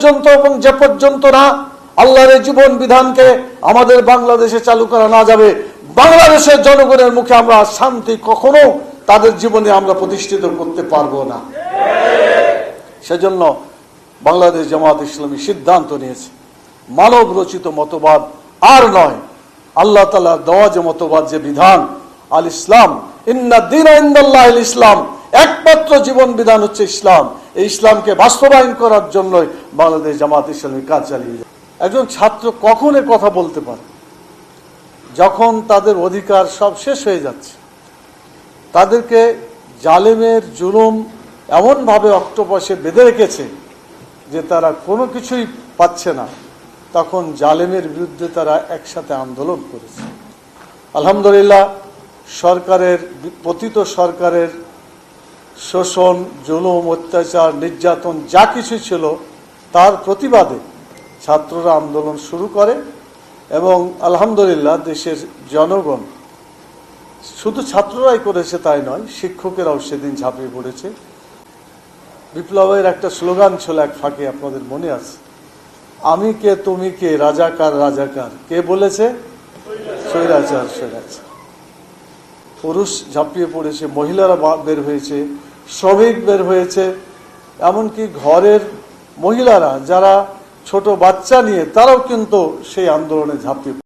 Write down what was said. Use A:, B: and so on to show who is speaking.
A: পর্যন্ত এবং যে পর্যন্ত না আল্লাহর জীবন বিধানকে আমাদের বাংলাদেশে চালু করা না যাবে, বাংলাদেশের জনগণের মুখে আমরা শান্তি কখনো তাদের জীবনে আমরা প্রতিষ্ঠিত করতে পারব না। সেজন্য বাংলাদেশ জামাত ইসলামী সিদ্ধান্ত নিয়েছে, মানব রচিত মতবাদ আর নয়, আল্লাহ তালা দেওয়া যে মতবাদ, যে বিধান আল ইসলাম ইন্না দিন ইসলাম একমাত্র জীবন বিধান হচ্ছে ইসলাম। এই ইসলামকে বাস্তবায়ন করার জন্যই বাংলাদেশ জামাত ইসলামী কাজ চালিয়ে যায়। একজন ছাত্র কখন এ কথা বলতে পারে? যখন তাদের অধিকার সব শেষ হয়ে যাচ্ছে। তাদেরকে জালেমের জুলুম এমনভাবে অক্টোপাসে বেঁধে রেখেছে যে তারা কোনো কিছুই পাচ্ছে না। তখন জালেমের বিরুদ্ধে তারা একসাথে আন্দোলন করেছে। আলহামদুলিল্লাহ, সরকারের, পতিত সরকারের শোষণ, জুলুম, অত্যাচার, নির্যাতন, যা কিছু ছিল, তার প্রতিবাদে ছাত্ররা আন্দোলন শুরু করে এবং আলহামদুলিল্লাহ দেশের জনগণ, শুধু ছাত্ররাই করেছে তাই নয়, শিক্ষকেরাও সেদিন ঝাঁপিয়ে পড়েছে। বিপ্লবের একটা স্লোগান ছিল এক ফাঁকে, আপনাদের মনে আছে? আমি কে, তুমি কে রাজাকার রাজাকার কে বলেছে? স্বৈরাচার স্বৈরাচার। পুরুষ ঝাঁপিয়ে পড়েছে, মহিলারা বের হয়েছে শ্রমিক বের হয়েছে, এমনকি ঘরের মহিলারা যারা ছোট বাচ্চা নিয়ে, তারাও কিন্তু সেই আন্দোলনে ঝাঁপিয়ে